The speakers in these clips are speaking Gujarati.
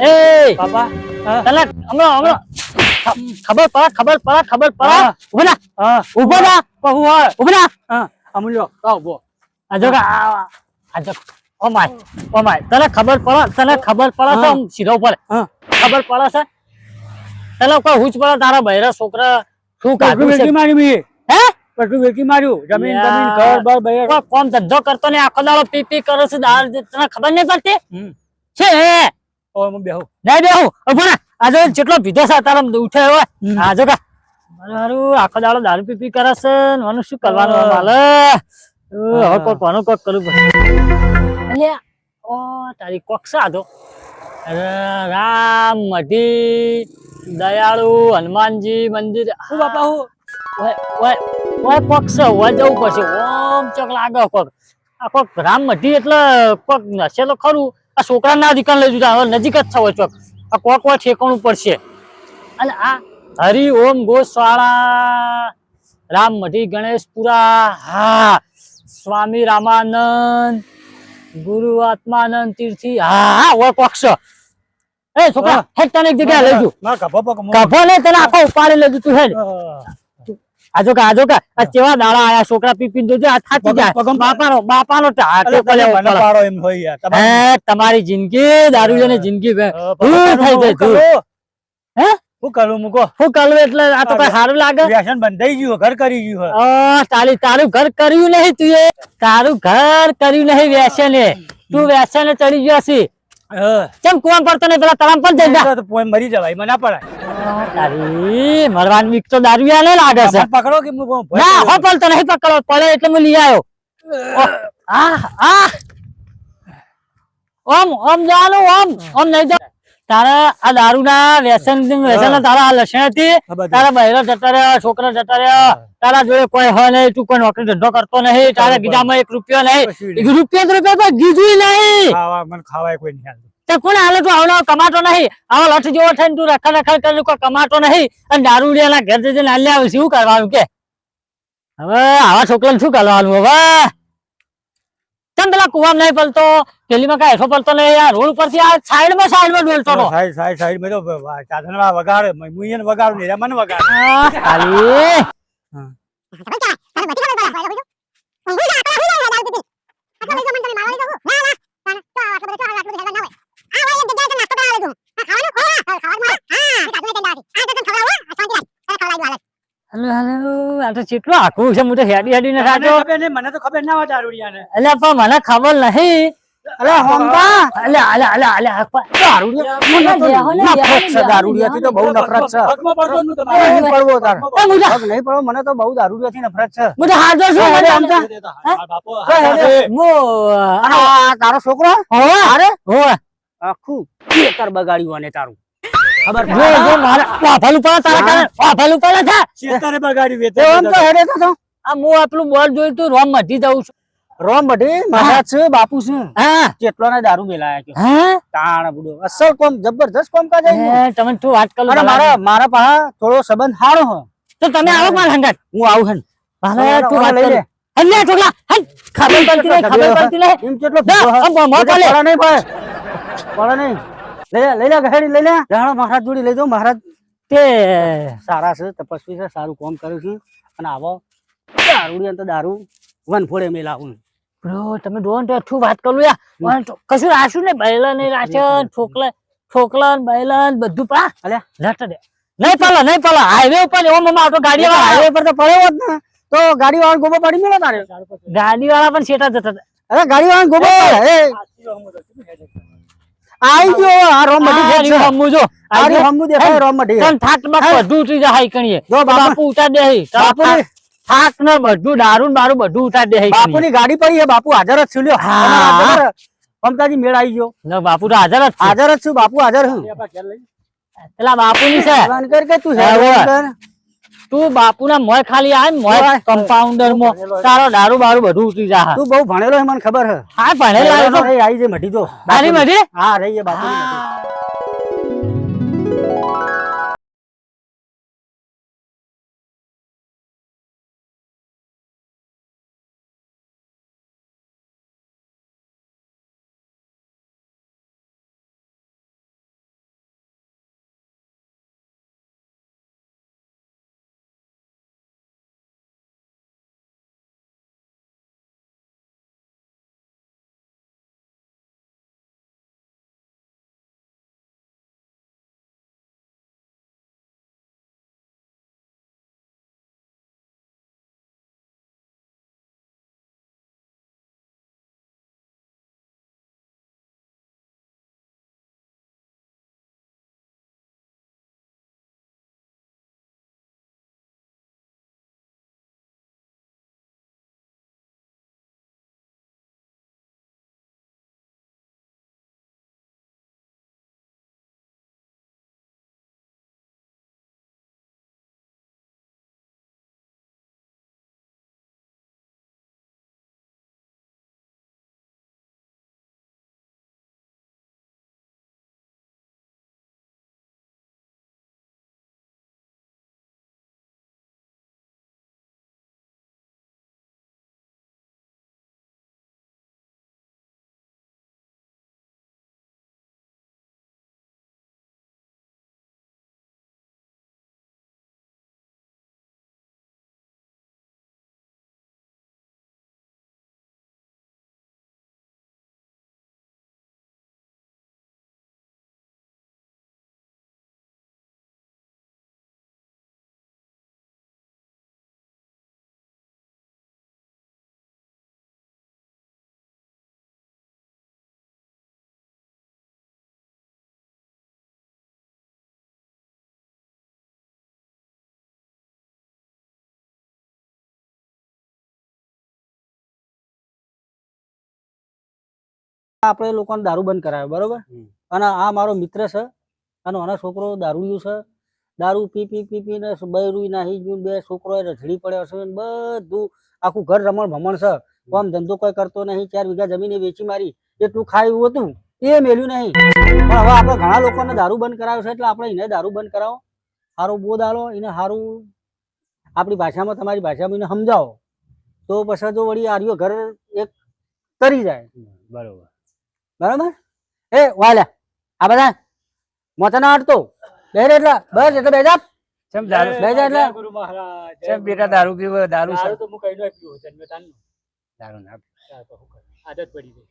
એ! બાપા. હા. તને હમણાં હમણાં. ખબર પડે ખબર પડે ખબર પડે. ઊભો ના ઊભો ના બહુ હોય. ઊભો ના અમૂલ્યો કાવ બો આ જો કે આ આ. જો. Oh my oh my. તને ખબર પડે તને ખબર પડે તો. સીધો પડે ખબર પડે છે? તને કોઈ હુચ પડે તારા બૈરા છોકરા શું કાઢું છે? મારી મી. હે વેચી માર્યું. જમીન જમીન ઘર બર બૈર. કોમ ધંધો કરતો ને આખો દાડો પી પી કરે છે. દાળ તને ખબર નહીં પડતી? છે ઓ હું બેહું. નહીં બેહું? ઊભો ના આજે જેટલો પીધો છે તારા ઉઠે હોય. હમ. આ મારું આખો દાડો દારૂ પી પી કરે છે મને શું કરવાનું. માલે હવે કોઈ કોનું કોક કરવું પડે. ઓ તારી કોક આ રામ મઢી દયાળુ હનુમાનજી મંદિર. હું બાપા હું. ઓય કોક છે ઓય જવું પડશે. ઓમ ચક લાગે પગ આ પગ રામ મઢી એટલે પગ નસેલો ખરું. આ છોકરા ના દુકાન લઈ જતા હવે નજીક જ થવો ચોક. આ કોક વા ઠેકાણું પડશે. અને આ હરિ ઓમ ગોસ્વાળા. રામ મઢી ગણેશપુરા. હા. સ્વામી રામાનંદ. ગુરુ આત્માનંદ તીર્થી. હા હા ઓય પક્ષ એ છોકરા. હેડ તને એક જગ્યાએ લઈ જુ. મારા કભો પગ કભો ને તને આખો ઉપાડી લેજો તું હેડ. આજો કા આજો કા આ કેવા દાડા આયા છોકરા પી પી જોજે આ થાકી જાય. બાપાનો બાપાનો ટાટો. પાડો એમ હોય યાર. તમારી જિંદગી દારૂડિયાની જિંદગી બે અ, થઈ જાય તું હે? હું કરું મૂકો. એટલે આ તો સારું લાગે? વ્યસન બંધાઈ ગયું ઘર કરી ગયું હા તારી તારું ઘર કર્યું નહીં તું એ. તારું ઘર કર્યું નહીં વ્યસને. તું વ્યસને ચડી ગયો છી કેમ કુવામ પડતો નહીં? પેલા તળાવ પર જઈ જા. તો મરી જવાય મને ના પડાય. તારી મરવાની બીક તો દારૂયા ને લાગે છે. પકડો કે ના હો પલ તો નહીં પકડો. પડે એટલે હું લઈ આવ્યો આ આ ઓમ ઓમ જાનો ઓમ ઓમ નહીં જા તારા આ દારૂના વ્યસન વ્યસન તારા આ લક્ષણ હતી. તારા બહેરો જતા રહ્યા છોકરા જતા રહ્યા. તારા જોડે કોઈ હોય નહીં તું કોઈ નોકરી ધંધો કરતો નહીં. તારા ગીધામાં એક રૂપિયો નહીં. રૂપિયો રૂપિયો તો ગીધું નહીં. ખાવા મને ખાવાય કોઈ નહીં. તે કોને હાલે તું આવડો કમાતો નહીં? આવો લઠ જેવો થઈને તું રખા રખા કરીને કોઈ કમાતો નહીં. અને દારૂડિયાના ઘેર જઈને હાલ્યા આવે શું કરવાનું કે? હવે આવા છોકરાને શું કરવાનું હવે? કેમ પેલા કુવામાં નહીં પલતો? પેલીમાં કઈ હેઠો પલતો નહીં. આ રોડ પરથી આ સાઈડમાં સાઈડમાં ડોલતો હતો. સાઈડ સાઈડ સાઈડમાં તો સાધનમાં વગાડે હું વગાડ વગાડું ને મને વગાડે. આ ખાલી. હાલો હાલો આ તો કેટલું આખું છે. હું તો હેડી હેડી ને ખબર મને તો ખબર ના હોય દારૂડિયાને. એટલે પણ મને ખબર નહીં. અલે હોમકા અલે અલે અલે અલે આ પણ દારૂડિયા મને તો છે બહુ નફરત છે નહીં પડવો તાર. નહીં પડવો મને તો બહુ દારૂડિયાથી નફરત છે. હું તો છું મને આમતા. હા, બાપો, હા, હા, હા, હા. મો આ તારો છોકરો? હો અરે હોવે. આખું ખેતર બગાડ્યું અને તારું. ખબર જો જો મારા વાફાલું પડે તારા કારણે? વાફાલું પડે છે? ખેતરે બગાડ્યું વેતે તો તો હેડે તો તો. આ હું આપણું બોલ જોયું તું રોમ મટી જાઉં છું. રોમ બઢી મહારાજ છે બાપુ છે. હા. કેટલો ને દારૂ મેલાયા કે હા? તાણ બુડો. અસલ કોમ જબરદસ્ત કોમ કા જાય તમે તું વાત કરો અરે મારા મારા પાસે થોડો સંબંધ સારો હો તો તમે આવો મારા હંગાત. હું આવું હે મારે તું વાત કરો. લે. હલ્લે ખબર પડતી નહીં ખબર પડતી નહીં. એમ કેટલો જા, ભૂખો હે. આમ મોં બેટા, ખોલે. પડે નહીં ભાઈ પડે નહીં. લઈ લે લઈ લે ગહેડી લઈ લે રાણા મહારાજ જોડી લઈ દો મહારાજ તે સારા છે તપસ્વી છે સારું કામ કર્યું છે. અને આવો. દારૂડી તો દારૂ વન ફોડે મેલાવું બ્રો તમે ડોન તો શું વાત કરું યાર કશું રાખ્યું ને બૈલા ને રાખ્યો ઠોકલા ઠોકલા બૈલા બધું પા. અલે લટ દે. નહીં પાલા નહીં પાલા હાઈવે ઉપર એવો મમ્મા આવતો ગાડી વાળા હાઈવે પર તો પડ્યો જ ને તો ગાડી વાળા ગોબો પાડી મેળો તારે. ગાડી વાળા પણ શેટા જતા અરે ગાડી વાળા ગોબો એ! આઈ ગયો આ રોમ આ મટી રહ્યું જો. આ રહ્યું દેખાય રોમ મટી તને થાકમાં બધું ઉતરી જાય કણીએ બાપુ. ઉતાર દે હી. બાપુની- થાક- થાક ને બધું દારૂ ને બારું બધું ઉતાર દે હી કણીએ. ગાડી પડી છે બાપુ હાજર જ છું લ્યો. હા. મમતાજી મેળ આવી ગયો. ને બાપુ તો હાજર જ હાજર જ છું બાપુ હાજર હું પેલા બાપુ ની છે. કે તું. તું બાપુ ના મોય ખાલી આય મોય કમ્પાઉન્ડરમાં તારો દારૂ બારું બધું ઉતરી જા તું બહુ ભણેલો છે મને ખબર હે હા ભણેલો. આવી છે મઢી તો. તારી મઢી? હા રહી બાપુ આપણે લોકોને દારૂ બંધ કરાવે બરોબર? અને આ મારો મિત્ર છે અને આનો છોકરો દારૂડિયો છે. દારૂ પી પી પી પીને બૈરું નાહી ગયું બે છોકરો રઝડી પડ્યો છે બધું આખું ઘર રમણ ભમણ છે. કોમ ધંધો કોઈ કરતો નહીં ચાર વીઘા જમીને વેચી મારી. એટલું ખાયું હતું એ મેલ્યું નહીં. પણ હવે આપણે ઘણા લોકોને દારૂ બંધ કરાવ્યો છે એટલે આપણે એને દારૂ બંધ કરાવો. સારું બોધ આલો એને સારું આપણી ભાષામાં તમારી ભાષામાં એને સમજાવો. તો પછી જો વળી આર્યો ઘર એક તરી જાય. બરોબર. બરાબર? એ વાલ્યા આ બધા મોચાના અડતો બેર એટલે બસ એટલે બેજા ચમ દારૂ બેજા એટલે. ગુરુ મહારાજ. ચમ બેટા દારૂ પીવો દારૂ દારૂ તો હું કઈ નો પીવું જન્મે. દારૂ ના? આદત પડી ગઈ.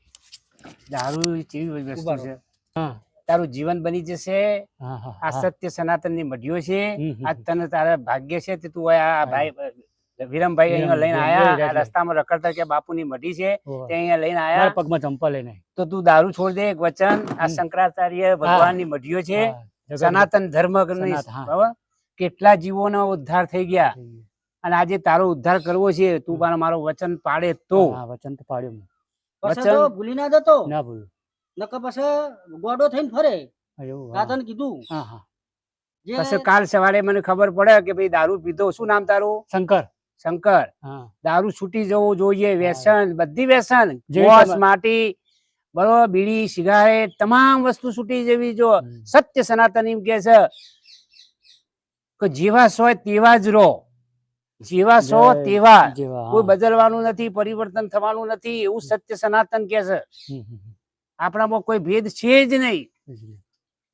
દારૂ કેવી વસ્તુ છે? હા. તારું જીવન બની જશે. હા હા આ સત્ય સનાતનની મઢીઓ છે. આ તને તારા ભાગ્ય છે તે તું આ ભાઈ વિરમભાઈ અહીંયા લઈને આયા રસ્તામાં રખડતા કે બાપુની મઢી છે તે અહીંયા લઈને આયા. પગમાં ચંપલ લઈને તો તું દારૂ છોડ દે એક વચન. આ શંકરાચાર્ય ભગવાનની મઢીઓ છે. સનાતન ધર્મ કેટલા જીવોનો ઉદ્ધાર થઈ ગયા. અને આજે તારો ઉદ્ધાર કરવો છે તું મારો મારો વચન પાડે તો. વચન તો પાડ્યો મેં. વચન- ભૂલી ના જતો. ના ભૂલ. નકર પછી ગોડો થઈને ફરે. આ તને કીધું. હા હા. પછી કાલ સવારે મને ખબર પડે કે ભાઈ દારૂ પીધો. શું નામ તારું? શંકર. શંકર દારૂ છૂટી જવું જોઈએ વ્યસન બધી વ્યસન. જેવી માટી બરોબર બીડી સિગારેટ તમામ વસ્તુ છૂટી જવી જો સત્ય સનાતન એમ કે છે કે જેવા છો તેવા જ રહો. જેવા સો તેવા કોઈ બદલવાનું નથી પરિવર્તન થવાનું નથી એવું સત્ય સનાતન કે છે. આપણામાં કોઈ ભેદ છે જ નહીં.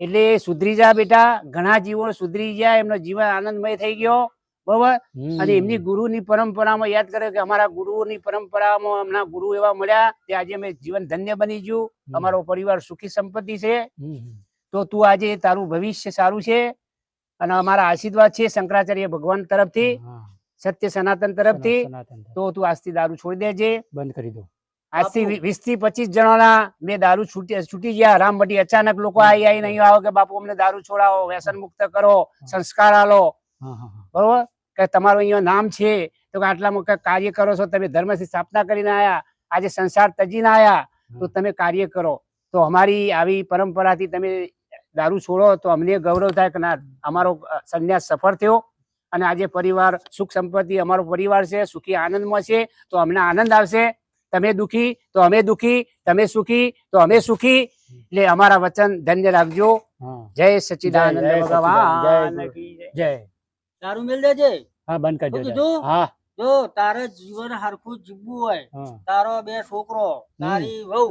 એટલે સુધરી જા બેટા ઘણા જીવો સુધરી ગયા એમનો જીવન આનંદમય થઈ ગયો. બરોબર? અને એમની ગુરુની પરંપરામાં યાદ કરે કે અમારા ગુરુઓની પરંપરામાં અમના ગુરુ એવા મળ્યા તે આજે અમે જીવન ધન્ય બની ગયું. અમારો પરિવાર સુખી સંપત્તિ છે. તો તું આજે તારું ભવિષ્ય સારું છે અને અમારા આશીર્વાદ છે શંકરાચાર્ય ભગવાન તરફથી સત્ય સનાતન તરફથી. તો તું આજથી દારૂ છોડી દેજે. બંધ કરી દો. આજથી. વીસથી પચીસ જણાના મેં દારૂ છૂટી છૂટી ગયા. રામબટી અચાનક લોકો આવી આવીને નહીં આવો કે બાપુ અમને દારૂ છોડાવો વ્યસન મુક્ત કરો સંસ્કાર આલો. બરોબર? કે તમારું અહીંયા નામ છે તો કે આટલામાં કાર્ય કરો છો તમે ધર્મથી સ્થાપના કરીને આયા આજે સંસાર તજીને આયા તો તમે કાર્ય કરો. તો અમારી આવી પરંપરાથી તમે દારૂ છોડો તો અમને ગૌરવ થાય કે ના અમારો સંન્યાસ સફળ થયો અને આજે પરિવાર સુખ સંપત્તિ અમારો પરિવાર છે સુખી આનંદમાં છે તો અમને આનંદ આવશે. તમે દુખી તો અમે દુખી તમે સુખી તો અમે સુખી. એટલે અમારા વચન ધન્ય રાખજો. જય જય ભગવાન જય. દારૂ મેલ દેજે. હા બંધ કરી હા. જો તારે જીવન હરખું જીવવું હોય તારો બે છોકરો તારી વહુ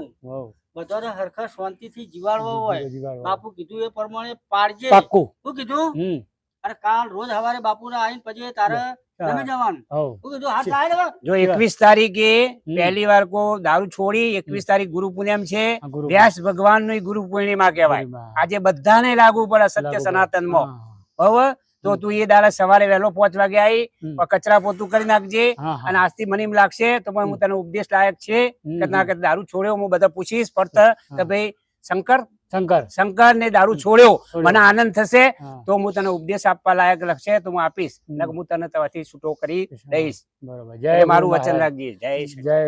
બધાને હરખા શાંતિથી જીવાડવો હોય. બાપુ કીધું એ પ્રમાણે પાડજે. પાક્કું. શું કીધું? અરે કાલ રોજ સવારે બાપુને આવીને પછી તારે જમી જવાનું. હવ. શું કીધું? હાથ લાય ને જો એકવીસ તારીખે પહેલી વાર કો દારૂ છોડી એકવીસ તારીખ ગુરુ પૂનમ છે. વ્યાસ ભગવાનનું ગુરુ પૂર્ણિમા કહેવાય. આજે બધાને લાગુ પડે સત્ય સનાતનમાં તો તું એ દાડા સવારે વહેલો પાંચ વાગે આવી કચરા પોતું કરી નાખજે. અને આજથી મને એમ લાગશે તો પણ હું તને ઉપદેશ લાયક છે કે ના કે દારૂ છોડ્યો હું બધા પૂછીશ પડત કે ભાઈ શંકર? શંકર. શંકર ને દારૂ છોડ્યો. મને આનંદ થશે તો હું તને ઉપદેશ આપવા લાયક લખશે તો હું આપીશ. હું તને તમારાથી છૂટો કરી દઈશ. બરોબર. જય મારું વચન. રાખજે. જય જય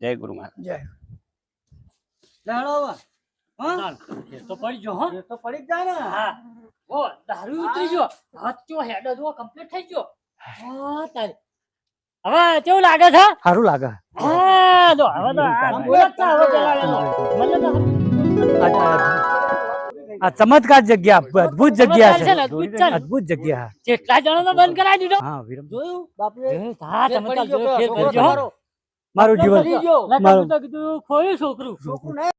જય ગુરુ મહારાજ. જય? તો પડી જો હો. તો પડી જ જાય ને. હા. ઓ દારૂ ઉતરી ગયો. હાથ ચો હેડો જો કમ્પ્લીટ થઈ ગયો. હા તારે. હવે કેવું લાગે છે? સારું લાગે. હા જો હવે તો આ બોલત છે હવે ચલાવેલો. મને તો આ ચમત્કાર જગ્યા અદભુત જગ્યા છે. અદભુત જગ્યા. કેટલા જણાનો બંધ કરાવી દીધો. હા વિરમ. જોયું? હા ચમત્કાર. મારું જીવન. તો કીધું ખોયું છોકરું. છોકરું નહીં.